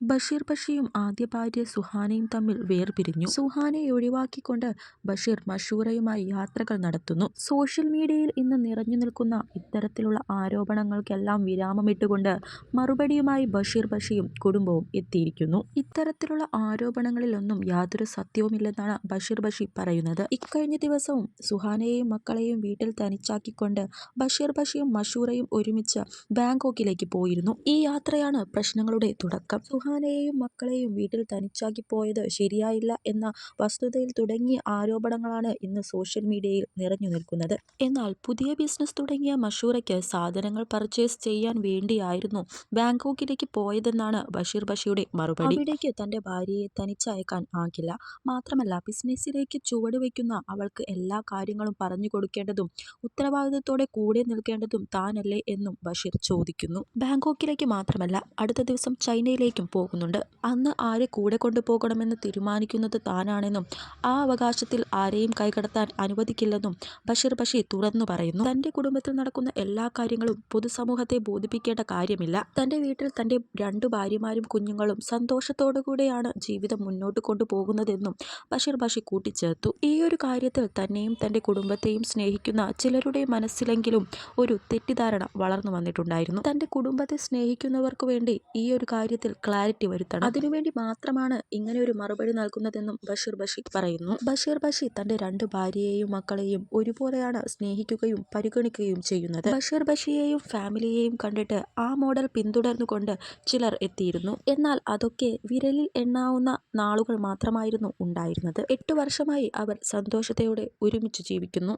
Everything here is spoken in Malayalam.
ബഷീർ ബഷിയും ആദ്യ ഭാര്യ സുഹാനയും തമ്മിൽ വേർപിരിഞ്ഞു. സുഹാനയെ ഒഴിവാക്കിക്കൊണ്ട് ബഷീർ മഷൂറയുമായി യാത്രകൾ നടത്തുന്നു. സോഷ്യൽ മീഡിയയിൽ ഇന്ന് നിറഞ്ഞു നിൽക്കുന്ന ഇത്തരത്തിലുള്ള ആരോപണങ്ങൾക്കെല്ലാം വിരാമമിട്ടുകൊണ്ട് മറുപടിയുമായി ബഷീർ ബഷിയും കുടുംബവും എത്തിയിരിക്കുന്നു. ഇത്തരത്തിലുള്ള ആരോപണങ്ങളിലൊന്നും യാതൊരു സത്യവുമില്ലെന്നാണ് ബഷീർ ബഷി പറയുന്നത്. ഇക്കഴിഞ്ഞ ദിവസവും സുഹാനയെയും മക്കളെയും വീട്ടിൽ തനിച്ചാക്കിക്കൊണ്ട് ബഷീർ ബഷിയും മഷൂറയും ഒരുമിച്ച് ബാങ്കോക്കിലേക്ക് പോയിരുന്നു. ഈ യാത്രയാണ് പ്രശ്നങ്ങളുടെ തുടക്കം. സുഹാനയെയും മക്കളെയും വീട്ടിൽ തനിച്ചാക്കി തനിച്ചാക്കിപ്പോയത് ശരിയായില്ല എന്ന വസ്തുതയിൽ തുടങ്ങിയ ആരോപണങ്ങളാണ് ഇന്ന് സോഷ്യൽ മീഡിയയിൽ നിറഞ്ഞു നിൽക്കുന്നത് എന്നാൽ പുതിയ ബിസിനസ് തുടങ്ങിയ മഷൂറയ്ക്ക് സാധനങ്ങൾ പർച്ചേസ് ചെയ്യാൻ വേണ്ടിയായിരുന്നു ബാങ്കോക്കിലേക്ക് പോയതെന്നാണ് ബഷീർ ബഷിയുടെ മറുപടി. അവിടേക്ക് തന്റെ ഭാര്യയെ തനിച്ചയക്കാൻ ആകില്ല. മാത്രമല്ല ബിസിനസ്സിലേക്ക് ചുവടുവെക്കുന്ന അവൾക്ക് എല്ലാ കാര്യങ്ങളും പറഞ്ഞു കൊടുക്കേണ്ടതും ഉത്തരവാദിത്തത്തോടെ കൂടെ നിൽക്കേണ്ടതും താനല്ലേ എന്നും ബഷീർ ചോദിക്കുന്നു. ബാങ്കോക്കിലേക്ക് മാത്രമല്ല അടുത്ത ദിവസം ചൈനയിലേക്കും പോകുന്നുണ്ട്. അന്ന് ആരെ കൂടെ കൊണ്ടുപോകണമെന്ന് തീരുമാനിക്കുന്നത് താനാണെന്നും ആ അവകാശത്തിൽ ആരെയും കൈകടത്താൻ അനുവദിക്കില്ലെന്നും ബഷീർ ബഷീർ തുറന്നു പറയുന്നു. തന്റെ കുടുംബത്തിൽ നടക്കുന്ന എല്ലാ കാര്യങ്ങളും പൊതുസമൂഹത്തെ ബോധിപ്പിക്കേണ്ട കാര്യമില്ല. തന്റെ വീട്ടിൽ തന്റെ രണ്ടു ഭാര്യമാരും കുഞ്ഞുങ്ങളും സന്തോഷത്തോടുകൂടെയാണ് ജീവിതം മുന്നോട്ട് കൊണ്ടുപോകുന്നതെന്നും ബഷീർ ബഷി കൂട്ടിച്ചേർത്തു. ഈ ഒരു കാര്യത്തിൽ തന്നെയും തന്റെ കുടുംബത്തെയും സ്നേഹിക്കുന്ന ചിലരുടെ മനസ്സിലെങ്കിലും ഒരു തെറ്റിദ്ധാരണ വളർന്നു വന്നിട്ടുണ്ടായിരുന്നു തന്റെ കുടുംബത്തെ സ്നേഹിക്കുന്നവർക്ക് വേണ്ടി ഈ ഒരു കാര്യത്തിൽ ക്ലാരിറ്റി വരുത്തണം. അതിനുവേണ്ടി മാത്രമാണ് ഇങ്ങനെ ഒരു മറുപടി നൽകുന്നതെന്നും ബഷീർ ബഷി പറയുന്നു. ബഷീർ ബഷി തന്റെ രണ്ട് ഭാര്യയെയും മക്കളെയും ഒരുപോലെയാണ് സ്നേഹിക്കുകയും പരിഗണിക്കുകയും ചെയ്യുന്നത്. ബഷീർ ബഷിയെയും ഫാമിലിയെയും കണ്ടിട്ട് ആ മോഡൽ പിന്തുടർന്നുകൊണ്ട് ചിലർ എത്തിയിരുന്നു. എന്നാൽ അതൊക്കെ വിരലിൽ എണ്ണാവുന്ന നാളുകൾ മാത്രമായിരുന്നു ഉണ്ടായിരുന്നത്. എട്ടു വർഷമായി അവർ സന്തോഷത്തോടെ ഒരുമിച്ച് ജീവിക്കുന്നു.